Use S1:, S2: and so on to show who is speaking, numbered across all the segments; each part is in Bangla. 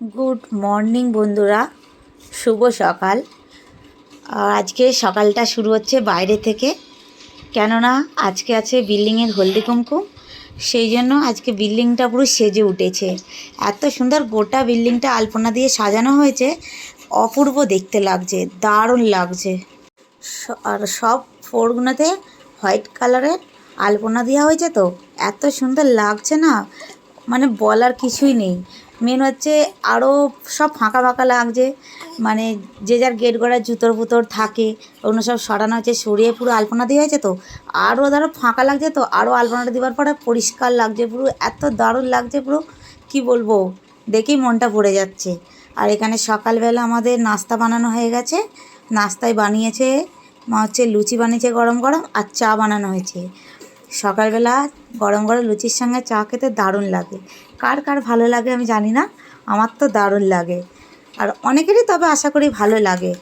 S1: গুড মর্নিং বন্ধুরা। শুভ সকাল। আজকে সকালটা শুরু হচ্ছে বাইরে থেকে। কেননা আজকে আছে বিল্ডিংয়ের হলদি কুমকুম সেই জন্য আজকে বিল্ডিংটা পুরো সেজে উঠেছে। এত সুন্দর গোটা বিল্ডিংটা আলপনা দিয়ে সাজানো হয়েছে। অপূর্ব দেখতে লাগছে, দারুণ লাগছে। আর সব ফ্লোরগুলোতে হোয়াইট কালারের আলপনা দেওয়া হয়েছে তো। এত সুন্দর লাগছে না। মানে বলার কিছুই নেই। মেন হচ্ছে আরও সব ফাঁকা ফাঁকা লাগছে। মানে যে যার গেট গড়ার জুতোর ফুতোর থাকে ওগুলো সব সরানো হচ্ছে, সরিয়ে পুরো আলপনা দেওয়া হয়েছে তো? আরও ধরো ফাঁকা লাগছে তো আরও আলপনাটা দেওয়ার পরে পরিষ্কার লাগছে পুরো, এত দারুণ লাগছে পুরো। কি বলব? দেখেই মনটা ভরে যাচ্ছে। আর এখানে সকালবেলা আমাদের নাস্তা বানানো হয়ে গেছে। নাস্তায় বানিয়েছে, মা হচ্ছে লুচি বানিয়েছে গরম গরম আর চা বানানো হয়েছে। সকালবেলা গরম গরম লুচির সঙ্গে চা খেতে দারুণ লাগে। কার কার ভালো লাগে আমি জানি না, আমার তো দারুণ লাগে। আর অনেকেরই তবে আশা করি ভালো লাগে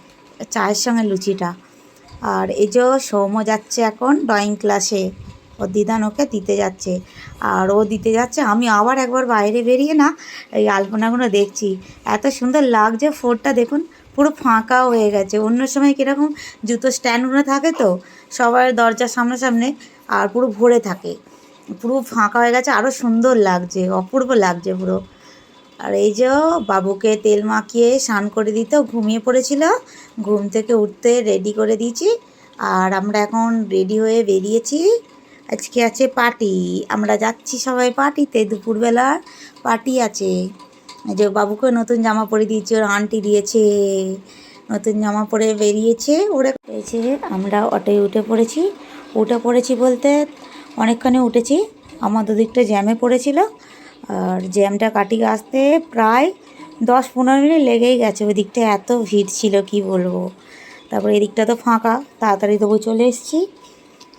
S1: চায়ের সঙ্গে লুচিটা। আর এই যে সৌম্য যাচ্ছে এখন ড্রয়িং ক্লাসে ও দিদান ওকে দিতে যাচ্ছে। আর ও দিতে যাচ্ছে, আমি আবার একবার বাইরে বেরিয়ে না এই আলপনাগুলো দেখছি। এত সুন্দর লাগছে ফোরটা দেখুন, পুরো ফাঁকাও হয়ে গেছে। অন্য সময় কীরকম জুতো স্ট্যান্ডগুলো থাকে তো, সবার দরজার সামনে সামনে আর পুরো ভরে থাকে। পুরো ফাঁকা হয়ে গেছে আরও সুন্দর লাগছে, অপূর্ব লাগছে পুরো। আর এই যে বাবুকে তেল মাখিয়ে স্নান করে দিতে ঘুমিয়ে পড়েছিল, ঘুম থেকে উঠতে রেডি করে দিয়েছি। আর আমরা এখন রেডি হয়ে বেরিয়েছি। আজকে আছে পার্টি আমরা যাচ্ছি সবাই পার্টিতে দুপুরবেলা পার্টি আছে। যে বাবুকে নতুন জামা পরে দিয়েছি, ওর আন্টি দিয়েছে, নতুন জামা পরে বেরিয়েছে, ওরা আমরা অটোয় উঠে পড়েছি। উঠে পড়েছি বলতে অনেকখানি উঠেছি। আমার দুদিকটা জ্যামে পড়েছিল। আর জ্যামটা কাটিয়ে আসতে প্রায় দশ পনেরো মিনিট লেগেই গেছে। ওই দিকটা এত ভিড় ছিল, কি বলব? তারপরে এদিকটা তো ফাঁকা। তাড়াতাড়ি তবু চলে এসেছি।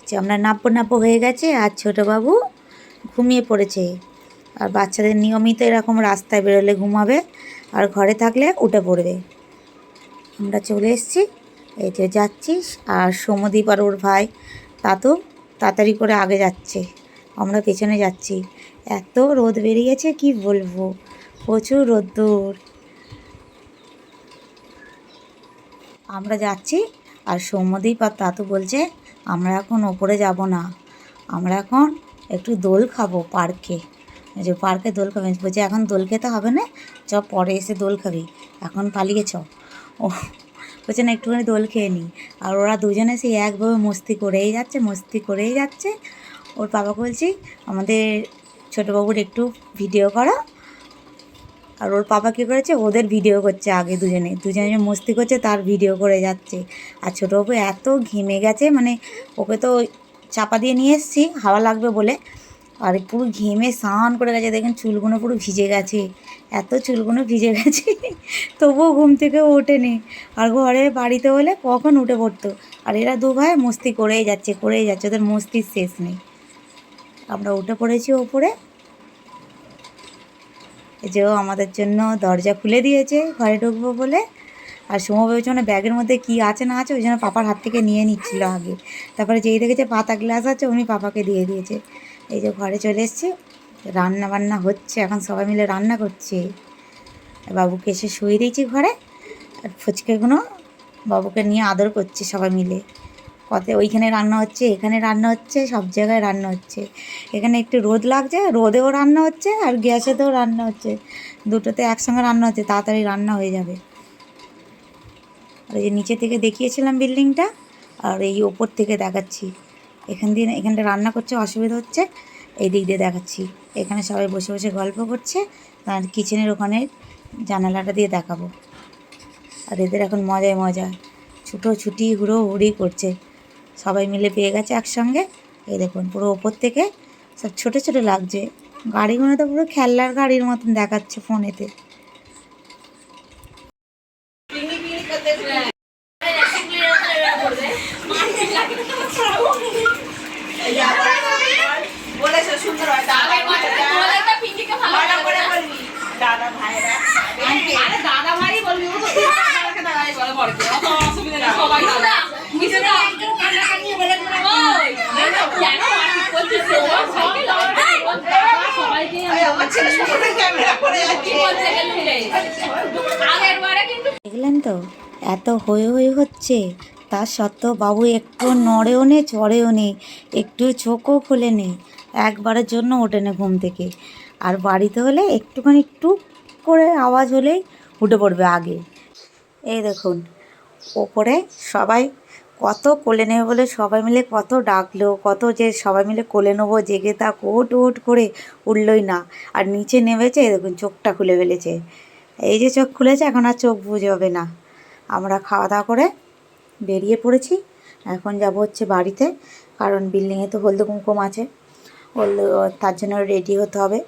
S1: যে আমরা নাপ্য নাপ্য হয়ে গেছে আর ছোটো বাবু ঘুমিয়ে পড়েছে। আর বাচ্চাদের নিয়মিত এরকম রাস্তায় বেরোলে ঘুমাবে আর ঘরে থাকলে উঠে পড়বে। আমরা চলে এসেছি। এই যে যাচ্ছি আর সমদীপ আর ওর ভাই, তাতো তাড়াতাড়ি করে আগে যাচ্ছে। আমরা পেছনে যাচ্ছি। এত রোদ বেরিয়েছে, কি বলব? প্রচুর রোদ্দুর আমরা যাচ্ছি, আর সৌম্যদীপ আর তাতু বলছে, আমরা এখন ওপরে যাব না। আমরা এখন একটু দোল খাব পার্কে। যে পার্কে দোল খাবে। বলছে, এখন দোল খেতে হবে না, চ পরে এসে দোল খাবি। এখন পালিয়ে চ। ও বলছে, না, একটুখানি দোল খেয়ে নিই। আর ওরা দুজনে সেই একভাবে মস্তি করেই যাচ্ছে, মস্তি করেই যাচ্ছে। ওর বাবা বলছি, আমাদের ছোটোবাবুর একটু ভিডিও করো। আর ওর পাপা কী করেছে, ওদের ভিডিও করছে আগে দুজনে। দুজনে মস্তি করছে, তার ভিডিও করে যাচ্ছে। আর ছোটোবাবু এত ঘেমে গেছে মানে ওকে তো চাপা দিয়ে নিয়ে এসেছি, হাওয়া লাগবে বলে। আর পুরো ঘেমে স্নান করে গেছে, দেখেন চুলগুলো পুরো ভিজে গেছে। এত চুলগুলো ভিজে গেছে। তবুও ঘুম থেকে ওঠেনি। আর ঘরে বাড়িতে হলে কখন উঠে পড়তো? আর এরা দু ভাই মস্তি করেই যাচ্ছে করেই যাচ্ছে, ওদের মস্তির শেষ নেই। আমরা উঠে পড়েছি ওপরে। যে ও আমাদের জন্য দরজা খুলে দিয়েছে, ঘরে ঢুকবো বলে। আর সময় মানে ব্যাগের মধ্যে কী আছে, না আছে, ওই জন্য পাপার হাত থেকে নিয়ে নিচ্ছিল আগে। তারপরে যেই দেখেছে পাতা গ্লাস আছে, উনি পাপাকে দিয়ে দিয়েছে। এই যে ঘরে চলে এসছে। রান্না বান্না হচ্ছে, এখন সবাই মিলে রান্না করছে। বাবুকে এসে শুয়ে দিয়েছি ঘরে, আর ফুচকেগুলো বাবুকে নিয়ে আদর করছে সবাই মিলে। কত ওইখানে রান্না হচ্ছে, এখানে রান্না হচ্ছে, সব জায়গায় রান্না হচ্ছে। এখানে একটু রোদ লাগছে, রোদেও রান্না হচ্ছে, আর গ্যাসেতেও রান্না হচ্ছে। দুটোতে একসঙ্গে রান্না হচ্ছে, তাড়াতাড়ি রান্না হয়ে যাবে। আর এই যে নিচে থেকে দেখিয়েছিলাম বিল্ডিংটা, আর এই ওপর থেকে দেখাচ্ছি। এখান দিয়ে, এখানটা রান্না করছে, অসুবিধা হচ্ছে। এই দিক দিয়ে দেখাচ্ছি। এখানে সবাই বসে বসে গল্প করছে। আর কিচেনের ওখানে জানালাটা দিয়ে দেখাবো। আর এদের এখন মজায় মজা। ছুটো ছুটি হুড়ো হুড়ি করছে। সবাই মিলে পেয়ে গেছে একসঙ্গে। এই দেখুন, পুরো ওপর থেকে সব ছোটো ছোটো লাগছে। গাড়িগুলো তো পুরো খেলনার গাড়ির মতন দেখাচ্ছে ফোনেতে।
S2: বলেছ সুন্দর হয় দাদা ভাইরা ভালো করে বলবি দাদা ভাইরা আরে দাদা ভাই বলবি ও তো দাদাকে দাদাই বলে বড় কি অত অসুবিধা নেই সবাই দাদা কিছু না একটু কান্না কান্নি বলে বলে ওই কেন মারপিট বলছি তোমার সাইকেল সবাইকে
S3: আমার ছেলে সামনে ক্যামেরা করে যাচ্ছে
S1: দেখলেন তো এত হয়ে হয়ে হচ্ছে তার সত্ত্বেও বাবু একটু নড়েও নে চড়েও নেই একটু চোখও খুলে নে একবারের জন্য ওঠে না ঘুম থেকে আর বাড়িতে হলে একটুখানি টুক করে আওয়াজ হলেই উঠে পড়বে আগে। এই দেখুন, ওপরে সবাই কত কোলে নেবে বলে সবাই মিলে কত ডাকলো, কত যে সবাই মিলে কোলে নেব, জেগে তা কোট ওট করে উঠলই না। আর নিচে নেমেছে দেখুন, চোখটা খুলে ফেলেছে। এই যে চোখ খুলেছে, এখন আর চোখ বুঝে হবে না। আমরা খাওয়া দাওয়া করে বেরিয়ে পড়েছি। এখন যাব হচ্ছে বাড়িতে, কারণ বিল্ডিংয়ে তো হলদে কুমকুম আছে। হলদে, তার জন্য রেডি হতে হবে।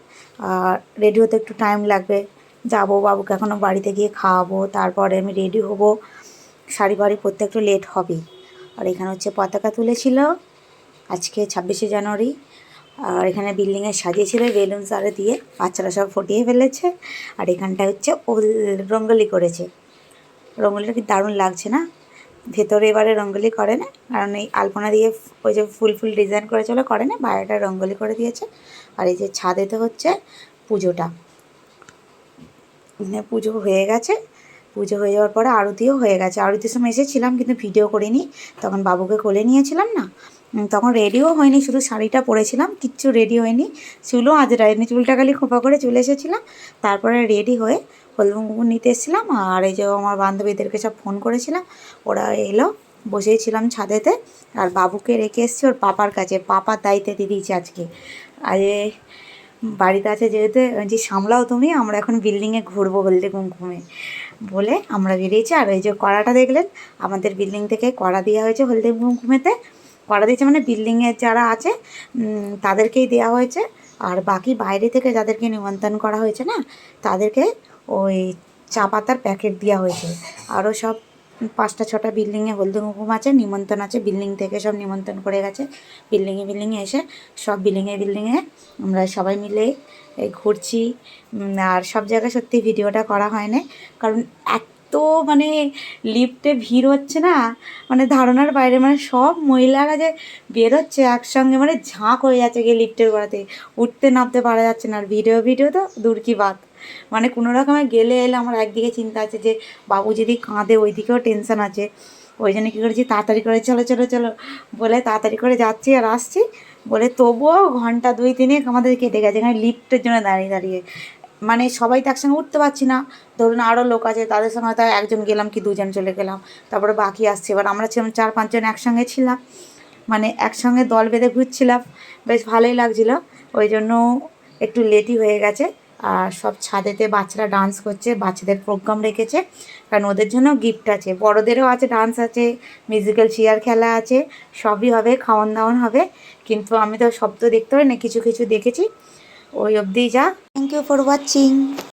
S1: আর রেডি হতে একটু টাইম লাগবে। যাব বাবুকে এখনও বাড়িতে গিয়ে খাওয়াবো, তারপরে আমি রেডি হব। শাড়ি বাড়ি পরতে একটু লেট হবেই। আর এখানে হচ্ছে পতাকা তুলেছিল আজকে ছাব্বিশে জানুয়ারি। আর এখানে বিল্ডিংয়ে সাজিয়েছিল বেলুন সারে দিয়ে, বাচ্চারা সব ফুটিয়ে ফেলেছে। আর এখানটা হচ্ছে ওল রঙ্গোলি করেছে। রঙ্গোলিটা কি দারুণ লাগছে না? ভেতরে এবারে রঙ্গোলি করে না? কারণ এই আলপনা দিয়ে ওই যে ফুল ফুল ডিজাইন করে চলে করে না? বাইরেটা রঙ্গোলি করে দিয়েছে। আর এই যে ছাদেতে হচ্ছে পুজোটা। পুজো হয়ে গেছে। পুজো হয়ে যাওয়ার পরে আরতিও হয়ে গেছে। আরতির সময় এসেছিলাম কিন্তু ভিডিও করিনি। তখন বাবুকে কোলে নিয়েছিলাম না। তখন রেডিও হয়নি, শুধু শাড়িটা পরেছিলাম। কিচ্ছু রেডি হয়নি। চুলও আজ রায়নি চুলটা খালি খোপা করে চলে এসেছিলাম। তারপরে রেডি হয়ে হলুদ কুমকুম নিতে এসেছিলাম। আর এই যে আমার বান্ধবীদেরকে সব ফোন করেছিলাম। ওরা এলো বসেই ছিলাম ছাদেতে। আর বাবুকে রেখে এসেছি ওর পাপার কাছে। পাপার দায়িত্বে দিয়ে দিয়েছি আজকে। আরে বাড়িতে আছে যেহেতু যে সামলাও তুমি, আমরা এখন বিল্ডিংয়ে ঘুরবো হলদে কুমকুমে। বলে আমরা বেরিয়েছি, আর এই যে কড়াটা দেখলেন, আমাদের বিল্ডিং থেকে কড়া দেওয়া হয়েছে হলদে কুমকুমেতে। কড়া দিয়েছে মানে বিল্ডিংয়ে যারা আছে তাদেরকেই দেওয়া হয়েছে। আর বাকি বাইরে থেকে যাদেরকে নিমন্ত্রণ করা হয়েছে না, তাদেরকে ওই চা পাতার প্যাকেট দেওয়া হয়েছে। আরও সব পাঁচটা, ছটা বিল্ডিংয়ে হলদে হুকুম আছে, নিমন্ত্রণ আছে বিল্ডিং থেকে সব নিমন্ত্রণ করে গেছে। বিল্ডিংয়ে বিল্ডিংয়ে এসে সব বিল্ডিংয়ে বিল্ডিংয়ে আমরা সবাই মিলে ঘুরছি। আর সব জায়গায় সত্যি ভিডিওটা করা হয় না কারণ এত মানে লিফটে ভিড় হচ্ছে না মানে ধারণার বাইরে মানে সব মহিলারা যে বেরোচ্ছে একসঙ্গে মানে ঝাঁক হয়ে যাচ্ছে গিয়ে লিফটের গোড়াতে। উঠতে নামতে পারা যাচ্ছে না, আর ভিডিও ভিডিও তো দূর কি বাত। মানে কোনো রকমে গেলে এলে আমার একদিকে চিন্তা আছে যে, বাবু যদি কাঁদে ওই দিকেও টেনশন আছে। ওই জন্য কী করেছি, তাড়াতাড়ি করে চলো চলো চলো। বলে তাড়াতাড়ি করে যাচ্ছি আর আসছি। বলে তবুও ঘণ্টা দুই তিনেক আমাদের কেটে গেছে, এখানে লিফটের জন্য দাঁড়িয়ে দাঁড়িয়ে। মানে সবাই তো একসঙ্গে উঠতে পারছি না। ধরুন আরও লোক আছে, তাদের সঙ্গে হয়তো একজন গেলাম কি দুজন চলে গেলাম, তারপরে বাকি আসছে। এবার আমরা ছিলাম চার পাঁচজন একসঙ্গে ছিলাম মানে একসঙ্গে দল বেঁধে ঘুরছিলাম। বেশ ভালোই লাগছিল, ওই জন্য একটু লেটই হয়ে গেছে। আর সব ছাদেতে বাচ্চারা ডান্স করছে, বাচ্চাদের প্রোগ্রাম রেখেছে। কারণ ওদের জন্য গিফট আছে, বড়োদেরও আছে ডান্স আছে মিউজিক্যাল চেয়ার খেলা আছে, সবই হবে, খাওয়ান দাওয়ান হবে। কিন্তু আমি তো সব তো দেখতে পারি না কিছু কিছু দেখেছি। ওই অবধিই যা থ্যাংক ইউ ফর ওয়াচিং